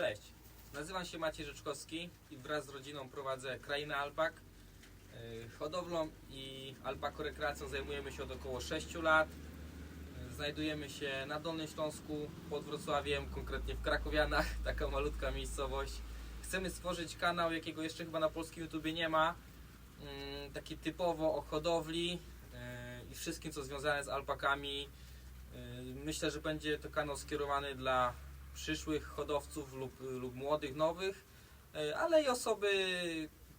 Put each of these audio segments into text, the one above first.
Cześć, nazywam się Maciej Rzeczkowski i wraz z rodziną prowadzę Krainę Alpak. Yy, Hodowlą i alpakorekreacją zajmujemy się od około 6 lat. Yy, Znajdujemy się na Dolnym Śląsku, pod Wrocławiem, konkretnie w Krakowianach, taka malutka miejscowość. Chcemy stworzyć kanał, jakiego jeszcze chyba na polskim YouTubie nie ma. Yy, Taki typowo o hodowli yy, i wszystkim, co związane z alpakami. Myślę, że będzie to kanał skierowany dla przyszłych hodowców lub, lub młodych, nowych, e, ale i osoby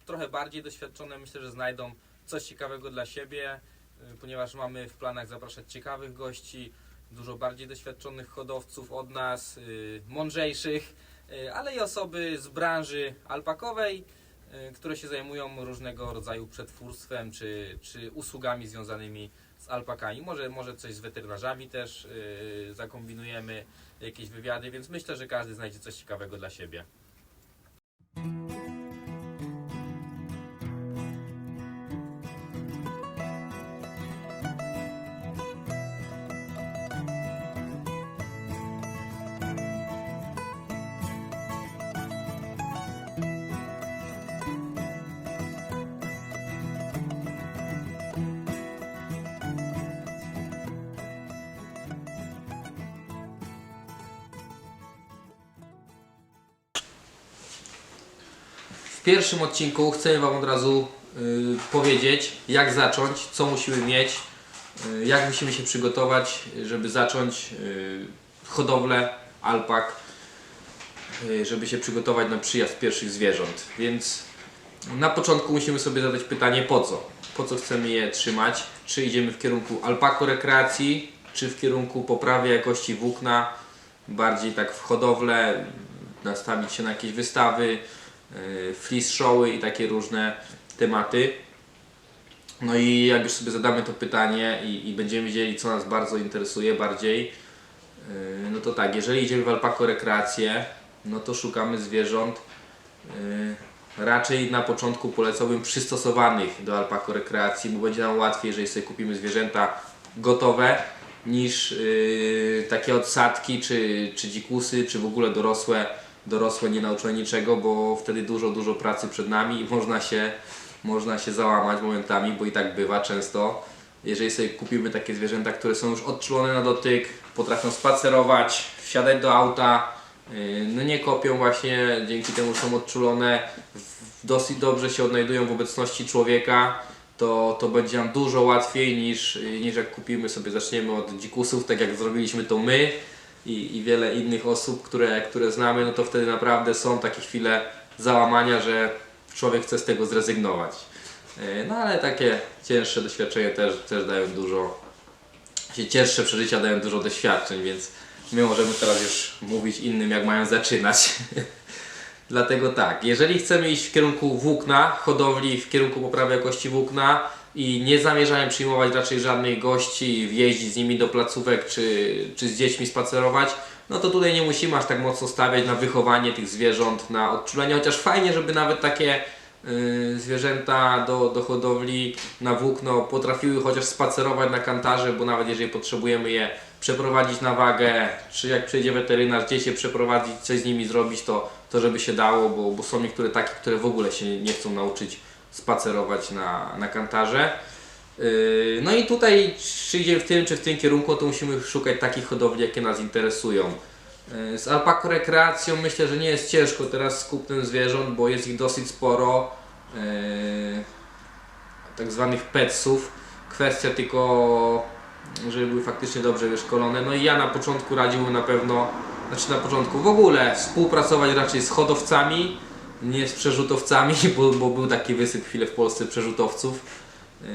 trochę bardziej doświadczone myślę, że znajdą coś ciekawego dla siebie, e, ponieważ mamy w planach zapraszać ciekawych gości, dużo bardziej doświadczonych hodowców od nas, y, mądrzejszych, e, ale i osoby z branży alpakowej, e, które się zajmują różnego rodzaju przetwórstwem czy, czy usługami związanymi z alpakami. Może, może coś z weterynarzami też y, zakombinujemy jakieś wywiady, więc myślę, że każdy znajdzie coś ciekawego dla siebie. W pierwszym odcinku chcę Wam od razu y, powiedzieć, jak zacząć, co musimy mieć, y, jak musimy się przygotować, żeby zacząć y, hodowlę alpak, y, żeby się przygotować na przyjazd pierwszych zwierząt. Więc na początku musimy sobie zadać pytanie po co? Po co chcemy je trzymać? Czy idziemy w kierunku alpako rekreacji, czy w kierunku poprawy jakości włókna, bardziej tak w hodowlę, nastawić się na jakieś wystawy, yy, fleece showy i takie różne tematy. No i jak już sobie zadamy to pytanie i, i będziemy wiedzieli, co nas bardzo interesuje bardziej, yy, no to tak, jeżeli idziemy w alpako rekreację, no to szukamy zwierząt yy, raczej na początku polecałbym przystosowanych do alpako rekreacji, bo będzie nam łatwiej, jeżeli sobie kupimy zwierzęta gotowe, niż takie odsadki, czy, czy dzikusy, czy w ogóle dorosłe, dorosłe nie nauczone niczego, bo wtedy dużo, dużo pracy przed nami i można się, można się załamać momentami, bo i tak bywa często. Jeżeli sobie kupimy takie zwierzęta, które są już odczulone na dotyk, potrafią spacerować, wsiadać do auta, yy, no nie kopią właśnie, dzięki temu są odczulone, dosyć dobrze się odnajdują w obecności człowieka, to, to będzie nam dużo łatwiej niż, niż jak kupimy sobie, zaczniemy od dzikusów, tak jak zrobiliśmy to my i, i wiele innych osób, które, które znamy, no to wtedy naprawdę są takie chwile załamania, że człowiek chce z tego zrezygnować. E, No ale takie cięższe doświadczenia też, też dają dużo, się cięższe przeżycia dają dużo doświadczeń, więc my możemy teraz już mówić innym, jak mają zaczynać. Dlatego tak, jeżeli chcemy iść w kierunku włókna, hodowli, w kierunku poprawy jakości włókna i nie zamierzałem przyjmować raczej żadnych gości, wjeździć z nimi do placówek czy, czy z dziećmi spacerować, no to tutaj nie musimy aż tak mocno stawiać na wychowanie tych zwierząt, na odczulenie, chociaż fajnie, żeby nawet takie y, zwierzęta do, do hodowli na włókno potrafiły chociaż spacerować na kantarze, bo nawet jeżeli potrzebujemy je przeprowadzić na wagę, czy jak przyjdzie weterynarz, gdzieś się przeprowadzić, coś z nimi zrobić, to, to żeby się dało, bo, bo są niektóre takie, które w ogóle się nie chcą nauczyć spacerować na, na kantarze. Yy, No i tutaj, czy idziemy w tym, czy w tym kierunku, to musimy szukać takich hodowli, jakie nas interesują. Yy, Z alpako rekreacją myślę, że nie jest ciężko teraz z kupnem zwierząt, bo jest ich dosyć sporo. Yy, tak zwanych petsów. Kwestia tylko, żeby były faktycznie dobrze wyszkolone. No i ja na początku radziłbym na pewno, znaczy na początku w ogóle współpracować raczej z hodowcami, nie z przerzutowcami, bo, bo był taki wysyp chwilę w Polsce przerzutowców, yy,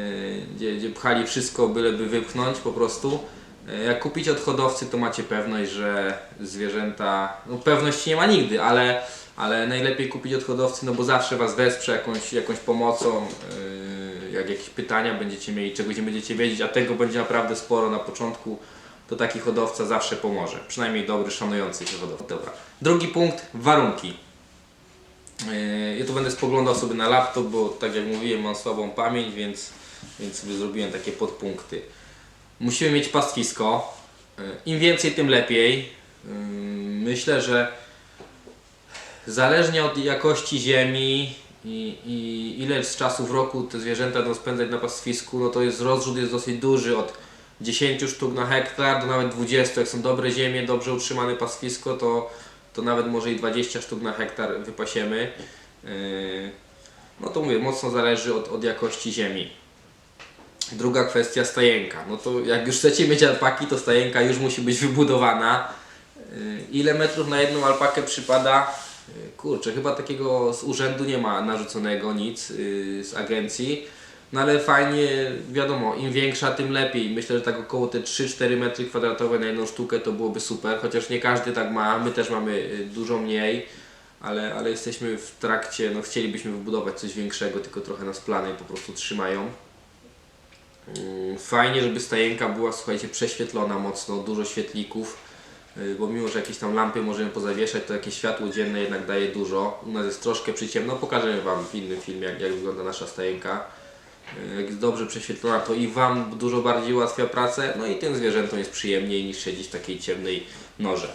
gdzie, gdzie pchali wszystko, byleby wypchnąć po prostu. Yy, Jak kupicie od hodowcy, to macie pewność, że zwierzęta, no pewność nie ma nigdy, ale, ale najlepiej kupić od hodowcy, no bo zawsze Was wesprze jakąś, jakąś pomocą, yy, jak jakieś pytania będziecie mieli, czegoś nie będziecie wiedzieć, a tego będzie naprawdę sporo na początku, to taki hodowca zawsze pomoże. Przynajmniej dobry, szanujący się hodowca. Dobra. Drugi punkt, warunki. Yy, Ja tu będę spoglądał sobie na laptop, bo tak jak mówiłem, mam słabą pamięć, więc, więc sobie zrobiłem takie podpunkty. Musimy mieć pastwisko. Yy, Im więcej, tym lepiej. Yy, Myślę, że Zależnie od jakości ziemi i, i ile z czasu w roku te zwierzęta będą spędzać na pastwisku, no to jest rozrzut jest dosyć duży od 10 sztuk na hektar do nawet 20. Jak są dobre ziemie, dobrze utrzymane pastwisko, to, to nawet może i 20 sztuk na hektar wypasiemy. Yy, No to mówię, mocno zależy od, od jakości ziemi. Druga kwestia stajenka. No to jak już chcecie mieć alpaki, to stajenka już musi być wybudowana. Yy, Ile metrów na jedną alpakę przypada? Yy, Kurczę, chyba takiego z urzędu nie ma narzuconego nic yy, z agencji. No ale fajnie, wiadomo, im większa, tym lepiej. Myślę, że tak około te 3-4 metry kwadratowe na jedną sztukę to byłoby super, chociaż nie każdy tak ma. My też mamy yy, dużo mniej, ale, ale jesteśmy w trakcie, no chcielibyśmy wybudować coś większego, tylko trochę nas plany po prostu trzymają. Mm, Fajnie, żeby stajenka była, słuchajcie, prześwietlona mocno, dużo świetlików, yy, bo mimo, że jakieś tam lampy możemy pozawieszać, to jakieś światło dzienne jednak daje dużo. U nas jest troszkę przyciemno, pokażemy Wam w innym filmie, jak, jak wygląda nasza stajenka. Jak jest dobrze prześwietlona, to i Wam dużo bardziej ułatwia pracę, no i tym zwierzętom jest przyjemniej niż siedzieć w takiej ciemnej norze.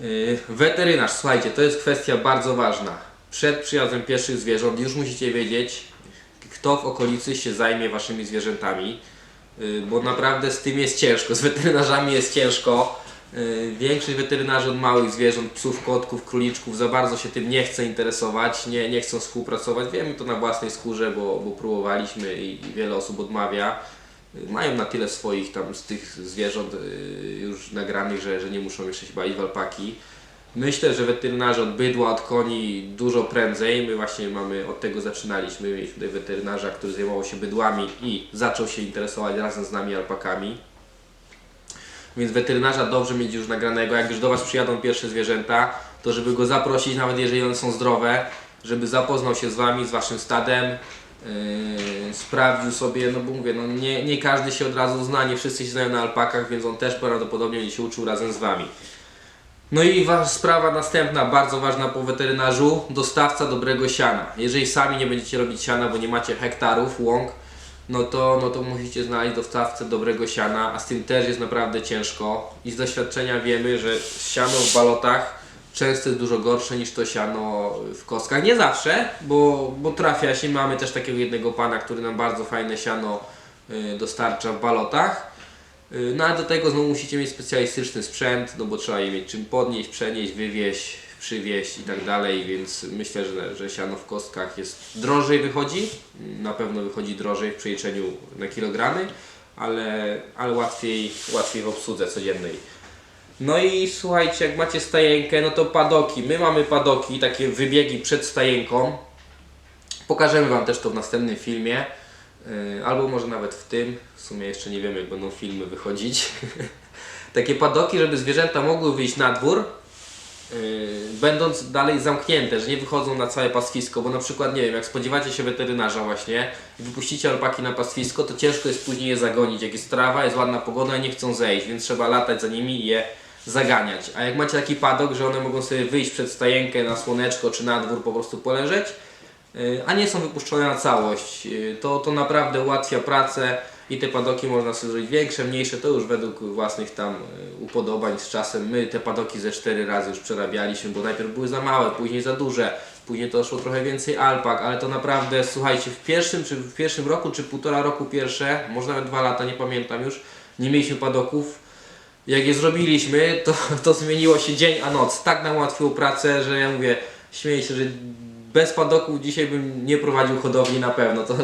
Yy, Weterynarz, słuchajcie, to jest kwestia bardzo ważna. Przed przyjazdem pierwszych zwierząt już musicie wiedzieć, kto w okolicy się zajmie waszymi zwierzętami, yy, bo naprawdę z tym jest ciężko, z weterynarzami jest ciężko. Yy, Większość weterynarzy od małych zwierząt, psów, kotków, króliczków za bardzo się tym nie chce interesować, nie, nie chcą współpracować. Wiemy to na własnej skórze, bo, bo próbowaliśmy i, i wiele osób odmawia. Yy, Mają na tyle swoich tam z tych zwierząt yy, już nagranych, że, że nie muszą jeszcze się bawić w alpaki. Myślę, że weterynarze od bydła, od koni dużo prędzej. My właśnie mamy od tego zaczynaliśmy. Mieliśmy tutaj weterynarza, który zajmował się bydłami i zaczął się interesować razem z nami alpakami. Więc weterynarza dobrze mieć już nagranego. Jak już do Was przyjadą pierwsze zwierzęta, to żeby go zaprosić, nawet jeżeli one są zdrowe, żeby zapoznał się z Wami, z Waszym stadem, yy, sprawdził sobie, no bo mówię, no nie, nie każdy się od razu zna, nie wszyscy się znają na alpakach, więc on też prawdopodobnie się uczył razem z Wami. No i wa- sprawa następna, bardzo ważna po weterynarzu, dostawca dobrego siana. Jeżeli sami nie będziecie robić siana, bo nie macie hektarów, łąk, no to, no to musicie znaleźć dostawcę dobrego siana, a z tym też jest naprawdę ciężko. I z doświadczenia wiemy, że siano w balotach często jest dużo gorsze niż to siano w kostkach. Nie zawsze, bo, bo trafia się, mamy też takiego jednego pana, który nam bardzo fajne siano y, dostarcza w balotach. Y, No a do tego znowu musicie mieć specjalistyczny sprzęt, no bo trzeba je mieć czym podnieść, przenieść, wywieźć, przywieźć i tak dalej, więc myślę, że, że siano w kostkach jest drożej wychodzi, na pewno wychodzi drożej w przeliczeniu na kilogramy, ale, ale łatwiej, łatwiej w obsłudze codziennej. No i słuchajcie, jak macie stajenkę, no to padoki. My mamy padoki, takie wybiegi przed stajenką. Pokażemy Wam też to w następnym filmie. Yy, Albo może nawet w tym. W sumie jeszcze nie wiemy, jak będą filmy wychodzić. Takie padoki, żeby zwierzęta mogły wyjść na dwór, będąc dalej zamknięte, że nie wychodzą na całe pastwisko, bo na przykład, nie wiem, jak spodziewacie się weterynarza właśnie i wypuścicie alpaki na pastwisko, to ciężko jest później je zagonić. Jak jest trawa, jest ładna pogoda i nie chcą zejść, więc trzeba latać za nimi i je zaganiać. A jak macie taki padok, że one mogą sobie wyjść przed stajenkę na słoneczko czy na dwór po prostu poleżeć, y, a nie są wypuszczone na całość, y, to, to naprawdę ułatwia pracę i te padoki można sobie zrobić większe, mniejsze, to już według własnych tam y, upodobań z czasem. My te padoki ze cztery razy już przerabialiśmy, bo najpierw były za małe, później za duże, później to szło trochę więcej alpak, ale to naprawdę, słuchajcie, w pierwszym, czy w pierwszym roku, czy półtora roku pierwsze, może nawet dwa lata, nie pamiętam już, nie mieliśmy padoków. Jak je zrobiliśmy, to, to zmieniło się dzień a noc. Tak nam ułatwiło pracę, że ja mówię, śmieję się, że bez padoków dzisiaj bym nie prowadził hodowli na pewno. To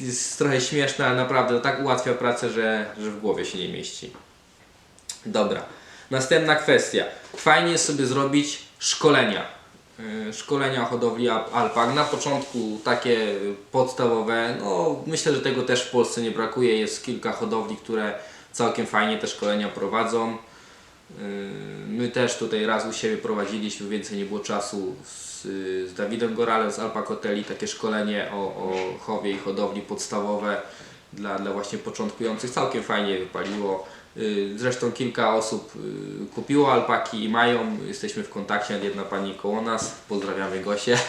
jest trochę śmieszne, ale naprawdę tak ułatwia pracę, że, że w głowie się nie mieści. Dobra. Następna kwestia. Fajnie jest sobie zrobić szkolenia. Yy, Szkolenia hodowli al- alpak. Na początku takie podstawowe. No, myślę, że tego też w Polsce nie brakuje. Jest kilka hodowli, które całkiem fajnie te szkolenia prowadzą. Yy, My też tutaj raz u siebie prowadziliśmy, więcej nie było czasu z, z Dawidem Goralem z Alpak Hoteli, takie szkolenie o, o chowie i hodowli podstawowe dla, dla właśnie początkujących. Całkiem fajnie wypaliło. Yy, Zresztą kilka osób yy, kupiło alpaki i mają. Jesteśmy w kontakcie, jedna pani koło nas. Pozdrawiamy Gosię.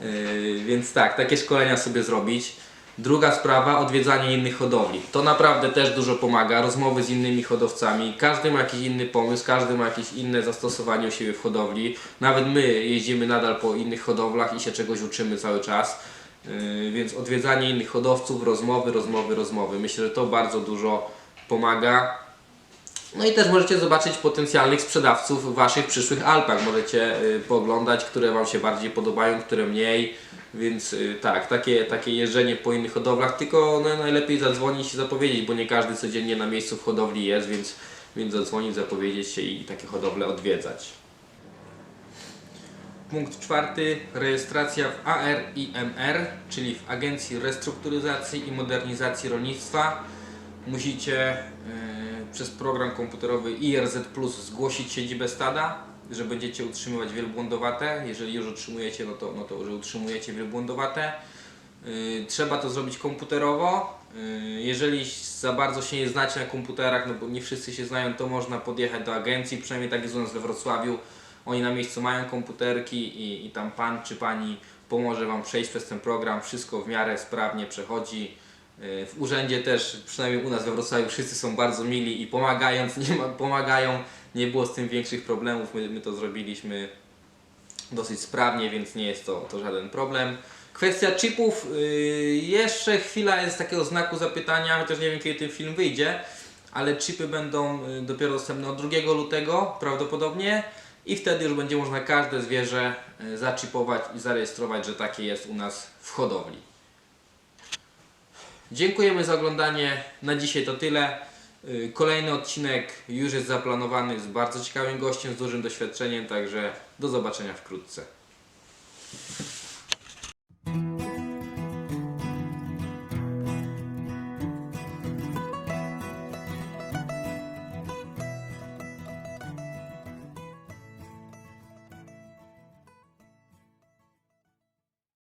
Yy, Więc tak, takie szkolenia sobie zrobić. Druga sprawa, odwiedzanie innych hodowli. To naprawdę też dużo pomaga, rozmowy z innymi hodowcami. Każdy ma jakiś inny pomysł, każdy ma jakieś inne zastosowanie u siebie w hodowli. Nawet my jeździmy nadal po innych hodowlach i się czegoś uczymy cały czas. Yy, Więc odwiedzanie innych hodowców, rozmowy, rozmowy, rozmowy. Myślę, że to bardzo dużo pomaga. No i też możecie zobaczyć potencjalnych sprzedawców Waszych przyszłych alpak. Możecie y, pooglądać, które Wam się bardziej podobają, które mniej. Więc y, tak, takie, takie jeżdżenie po innych hodowlach, tylko no, najlepiej zadzwonić i zapowiedzieć, bo nie każdy codziennie na miejscu w hodowli jest, więc, więc zadzwonić, zapowiedzieć się i takie hodowle odwiedzać. Punkt czwarty, rejestracja w ARIMR, czyli w Agencji Restrukturyzacji i Modernizacji Rolnictwa. Musicie e, przez program komputerowy IRZ Plus zgłosić siedzibę stada, że będziecie utrzymywać wielbłądowate. Jeżeli już utrzymujecie, no to, no to że utrzymujecie wielbłądowate. Y, Trzeba to zrobić komputerowo. Y, Jeżeli za bardzo się nie znacie na komputerach, no bo nie wszyscy się znają, to można podjechać do agencji, przynajmniej tak jest u nas we Wrocławiu. Oni na miejscu mają komputerki i, i tam pan czy pani pomoże Wam przejść przez ten program. Wszystko w miarę sprawnie przechodzi. Y, W urzędzie też, przynajmniej u nas we Wrocławiu, wszyscy są bardzo mili i pomagając, nie ma, pomagają. Nie było z tym większych problemów. My, my to zrobiliśmy dosyć sprawnie, więc nie jest to, to żaden problem. Kwestia chipów, yy, jeszcze chwila jest takiego znaku zapytania, chociaż nie wiem kiedy ten film wyjdzie, ale chipy będą y, dopiero dostępne od 2 lutego prawdopodobnie i wtedy już będzie można każde zwierzę y, zaczipować i zarejestrować, że takie jest u nas w hodowli. Dziękujemy za oglądanie. Na dzisiaj to tyle. Y, Kolejny odcinek już jest zaplanowany z bardzo ciekawym gościem, z dużym doświadczeniem, także do zobaczenia wkrótce.